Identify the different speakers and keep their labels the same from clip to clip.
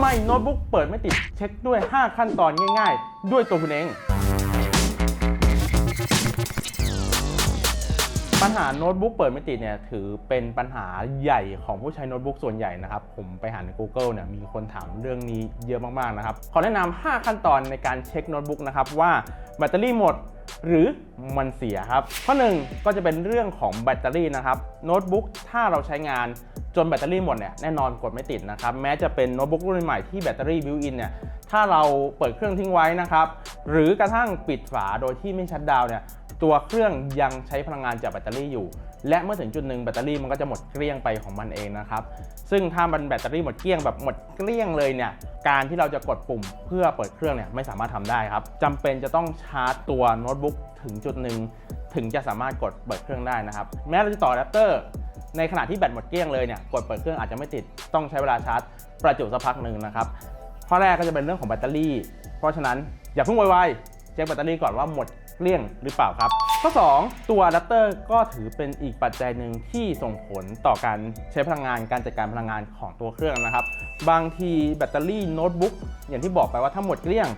Speaker 1: ไมโน้ตบุ๊กเปิดไม่ติดเช็คด้วย 5 ขั้นตอนง่าย ๆ ด้วยตัวคุณเอง ปัญหาโน้ตบุ๊กเปิดไม่ติดเนี่ยถือเป็นปัญหาใหญ่ของผู้ใช้โน้ตบุ๊กส่วนใหญ่นะครับ ผมไปหาใน Google เนี่ยมีคนถามเรื่องนี้เยอะมากๆนะครับ ขอแนะนำ 5 ขั้นตอนในการเช็คโน้ตบุ๊กนะครับว่าแบตเตอรี่หมดหรือมันเสียครับ ข้อหนึ่งก็จะเป็นเรื่องของแบตเตอรี่นะครับ โน้ตบุ๊กถ้าเราใช้งานจนแบตเตอรี่หมดเนี่ยแน่นอนกดไม่ติดนะครับ แม้จะเป็นโน้ตบุ๊กรุ่นใหม่ที่แบตเตอรี่บิวอินเนี่ยถ้าเราเปิดเครื่องทิ้งไว้นะครับ หรือกระทั่งปิดฝาโดยที่ไม่ชัดดาวเนี่ยตัวเครื่องยังใช้พลังงานจากแบตเตอรี่อยู่ และเมื่อถึงจุดหนึ่งแบตเตอรี่มันก็จะหมดเกลี้ยงไปของมันเองนะครับ ซึ่งถ้ามันแบตเตอรี่หมดเกลี้ยงแบบหมดเกลี้ยงเลยเนี่ย การที่เราจะกดปุ่มเพื่อเปิดเครื่องเนี่ยไม่สามารถทำได้ครับจำเป็นจะต้องชาร์จตัวโน้ตบุ๊กถึงจุดหนึ่ง ถึงจะสามารถกดเปิดเครื่องได้นะครับ แม้เราจะต่ออะแดปเตอร์ในขณะที่แบตหมดเกลี้ยงเลยเนี่ยกดเปิดเครื่องอาจจะไม่ติดต้องใช้เวลาชาร์จ ประจุสักพักหนึ่งนะครับข้อแรกก็จะเป็นเรื่องของแบตเตอรี่ เพราะฉะนั้นอย่าเพิ่งไวๆเช็คแบตเตอรี่ก่อนว่าหมดเกลี้ยงหรือเปล่าครับ ข้อ 2 ตัวอะแดปเตอร์ก็ถือเป็นอีกปัจจัยหนึ่งที่ส่งผลต่อการใช้พลังงานการจัดการพลังงานของตัวเครื่องนะครับ บางทีแบตเตอรี่โน้ตบุ๊กอย่างที่บอกไปว่าถ้าหมดเกลี้ยง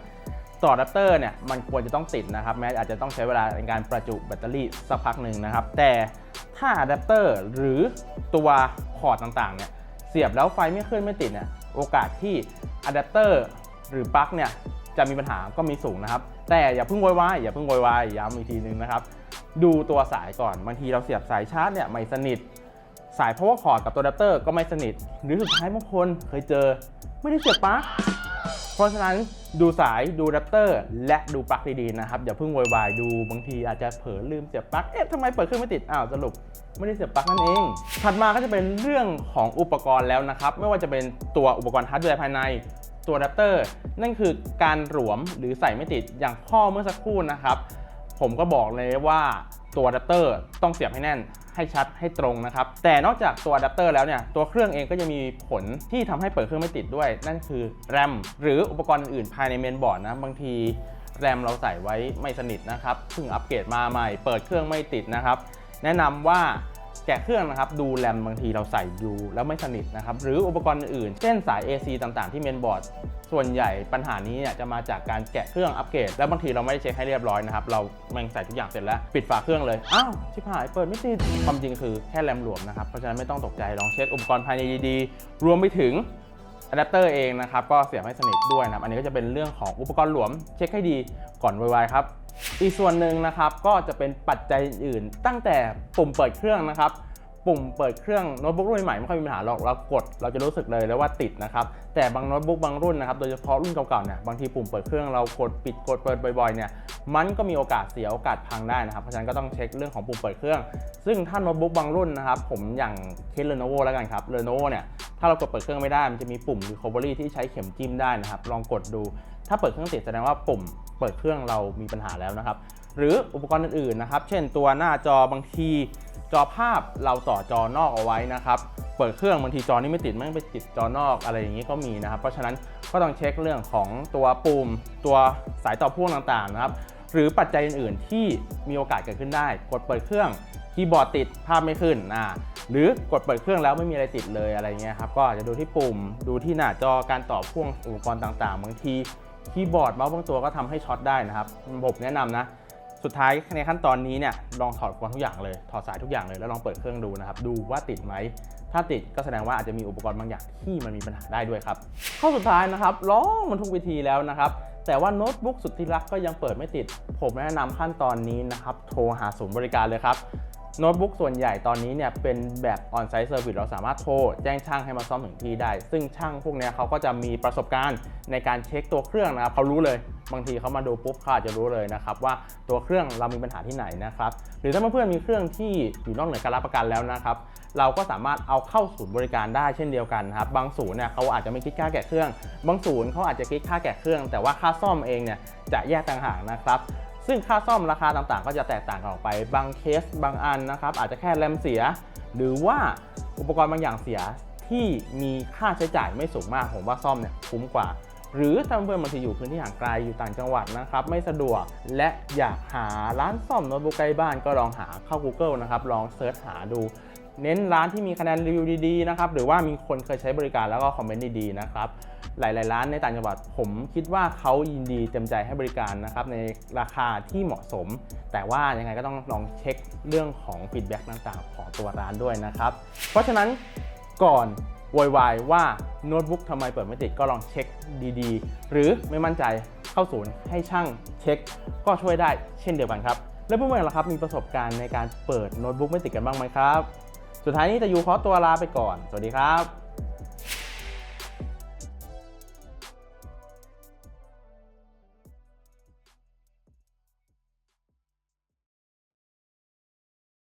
Speaker 1: ต่ออะแดปเตอร์เนี่ยมันควรจะต้องติดนะครับ แม้อาจจะต้องใช้เวลาในการประจุแบตเตอรี่สักพักหนึ่งนะครับ แต่ถ้าอะแดปเตอร์หรือตัวพอร์ตต่างๆเนี่ยเสียบแล้วไฟไม่ขึ้นไม่ติดเนี่ยโอกาสที่อะแดปเตอร์หรือปลั๊กเนี่ยจะมีปัญหาก็มีสูงนะครับ แต่อย่าเพิ่งโวยวายอย่าเพิ่งโวยวายย้ำอีกทีหนึงนะครับ ดูตัวสายก่อนบางทีเราเสียบสายชาร์จเนี่ยไม่สนิท สาย power cord กับตัวอะแดปเตอร์ก็ไม่สนิท หรือสุดท้ายบางคนเคยเจอไม่ได้เสียบปลั๊กเพราะฉะนั้น ดูสายดูแดปเตอร์และดูปลั๊กดีๆนะครับอย่าเพิ่งโวยวายดูบางทีอาจจะเผลอลืมเสียบปลั๊กเอ๊ะทำไมเปิดเครื่องไม่ติดอ้าวสรุปไม่ได้เสียบปลั๊กนั่นเอง ถัดมาก็จะเป็นเรื่องของอุปกรณ์แล้วนะครับไม่ว่าจะเป็นตัวอุปกรณ์ฮาร์ดแวร์ภายในตัวแดปเตอร์นั่นคือการหลวมหรือใส่ไม่ติดอย่างข้อเมื่อสักครู่นะครับ ผมก็บอกเลยว่า ตัวอะแดปเตอร์ต้องเสียบให้แน่นให้ชัดให้ตรงนะครับ แต่นอกจากตัวอะแดปเตอร์แล้วเนี่ย ตัวเครื่องเองก็ยังมีผลที่ทำให้เปิดเครื่องไม่ติดด้วย นั่นคือแรมหรืออุปกรณ์อื่นภายในเมนบอร์ดนะบางทีแรมเราใส่ไว้ไม่สนิทนะครับเพิ่งอัปเกรดมาใหม่ เปิดเครื่องไม่ติดนะครับ แนะนำว่าแกะเครื่องนะครับดูแรมบางทีเราใส่อยู่แล้วไม่สนิทนะครับหรืออุปกรณ์อื่น เช่นสาย AC ต่างๆ ที่เมนบอร์ด ส่วนใหญ่ปัญหานี้เนี่ยจะมาจากการแกะเครื่องอัปเกรดแล้วบางทีเราไม่ได้เช็คให้เรียบร้อยนะครับ เราแม่งใส่ทุกอย่างเสร็จแล้ว ปิดฝาเครื่องเลย อ้าว ชิบหายเปิดไม่ติดความจริงคือแค่แรมหลวมนะครับ เพราะฉะนั้นไม่ต้องตกใจลองเช็คอุปกรณ์ภายในดีๆรวมไปถึงอะแดปเตอร์เองนะครับก็เสียบให้สนิทด้วยนะครับอันนี้ก็จะเป็นเรื่องของอุปกรณ์หลวม เช็คให้ดีก่อนไวๆครับอีกส่วนหนึ่งนะครับก็จะเป็นปัจจัยอื่นตั้งแต่ปุ่มเปิดเครื่องนะครับ ปุ่มเปิดเครื่องโน้ตบุ๊กรุ่นใหม่ไม่ค่อยมีปัญหาหรอกเรากด เราจะรู้สึกเลยแล้วว่าติดนะครับแต่บางโน้ตบุ๊กบางรุ่นนะครับโดยเฉพาะรุ่นเก่าๆเนี่ยบางทีปุ่มเปิดเครื่องเรากดปิดกดเปิดบ่อยๆเนี่ยมันก็มีโอกาสเสียโอกาสพังได้นะครับเพราะฉะนั้นก็ต้องเช็คเรื่องของปุ่มเปิดเครื่อง ซึ่งถ้าโน้ตบุ๊กบางรุ่นนะครับผมอย่างเคส Lenovo แล้วกันครับ Lenovo เนี่ยถ้าเรากดเปิดเครื่องไม่ได้มันจะมีปุ่ม recovery ที่ใช้เข็มจิ้มได้นะครับลองกดดู ถ้าเปิดเครื่องติดแสดงว่าปุ่มเปิดเครื่องเรามีปัญหาแล้วนะครับหรืออุปกรณ์อื่นๆนะครับเช่นตัวหน้าจอบางที จอภาพเราต่อจอนอกเอาไว้นะครับ เปิดเครื่องบางทีจอนี้ไม่ติดม่งไปติดจอนอกอะไรอย่างนี้ก็มีนะครับ เพราะฉะนั้นก็ต้องเช็คเรื่องของตัวปุ่มตัวสายต่อพ่วงต่างๆนะครับ หรือปัจจัยอื่นๆ ที่มีโอกาสเกิดขึ้นได้ กดเปิดเครื่องคีย์บอร์ดติดภาพไม่ขึ้นนะหรือกดเปิดเครื่องแล้วไม่มีอะไรติดเลยอะไรเงี้ยครับก็อาจจะดูที่ปุ่ม ดูที่หน้าจอการต่อพ่วงอุปกรณ์ต่างๆ บางทีคีย์บอร์ดเมาส์บางตัวก็ทำให้ช็อตได้นะครับผมแนะนำนะ สุดท้ายในขั้นตอนนี้เนี่ยลองถอดอุปกรณ์ทุกอย่างเลยถอดสายทุกอย่างเลยแล้วลองเปิดเครื่องดูนะครับดูว่าติดไหมถ้าติดก็แสดงว่าอาจจะมีอุปกรณ์บางอย่างที่มันมีปัญหาได้ด้วยครับข้อสุดท้ายนะครับลองมันทุกวิธีแล้วนะครับแต่ว่าโน้ตบุ๊กสุดที่รักก็ยังเปิดไม่ติด ผมแนะนำขั้นตอนนี้นะครับโทรหาศูนย์บริการเลยครับ โน้ตบุ๊กส่วนใหญ่ตอนนี้เนี่ยเป็นแบบ on-site service เราสามารถโทรแจ้งช่างให้มาซ่อมถึงที่ได้ ซึ่งช่างพวกนี้เขาก็จะมีประสบการณ์ในการเช็คตัวเครื่องนะครับเขารู้เลยบางทีเขามาดูปุ๊บเขาอาจจะรู้เลยนะครับว่าตัวเครื่องเรามีปัญหาที่ไหนนะครับหรือถ้าเพื่อนๆมีเครื่องที่อยู่นอกเหนือการรับประกันแล้วนะครับเราก็สามารถเอาเข้าศูนย์บริการได้เช่นเดียวกันครับบางศูนย์เนี่ยเขาอาจจะไม่คิดค่าแกะเครื่อง บางศูนย์เขาอาจจะคิดค่าแกะเครื่อง แต่ว่าค่าซ่อมเองเนี่ยจะแยกต่างหากนะครับ ซึ่งค่าซ่อมราคาต่างๆ ก็จะแตกต่างกันออกไป บางเคสบางอันนะครับ อาจจะแค่แรมเสีย หรือว่าอุปกรณ์บางอย่างเสียที่มีค่าใช้จ่ายไม่สูงมาก ผมว่าซ่อมเนี่ยคุ้มกว่า หรือถ้าเพื่อนบางทีอยู่พื้นที่ห่างไกลอยู่ต่างจังหวัดนะครับ ไม่สะดวกและอยากหาร้านซ่อมโน้ตบุ๊กใกล้บ้านก็ลองหาเข้า Google นะครับ ลองเซิร์ชหาดู เน้นร้านที่มีคะแนนรีวิวดีๆนะครับ หรือว่ามีคนเคยใช้บริการแล้วก็คอมเมนต์ดีๆนะครับ หลาย ๆ ร้านในต่างจังหวัด ผมคิดว่าเขายินดีเต็มใจให้บริการนะครับในราคาที่เหมาะสม แต่ว่ายังไงก็ต้องลองเช็คเรื่องของฟีดแบ็กต่างๆ ของตัวร้านด้วยนะครับ เพราะฉะนั้นก่อนโวยวายว่าโน้ตบุ๊กทำไมเปิดไม่ติดก็ลองเช็คดีๆ หรือไม่มั่นใจเข้าศูนย์ให้ช่างเช็ค ก็ช่วยได้เช่นเดียวกันครับ แล้วเพื่อนๆล่ะครับมีประสบการณ์ในการเปิดโน้ตบุ๊กไม่ติดกันบ้างไหมครับ สุดท้ายนี้จะอยู่ขอตัวลาไปก่อน สวัสดีครับ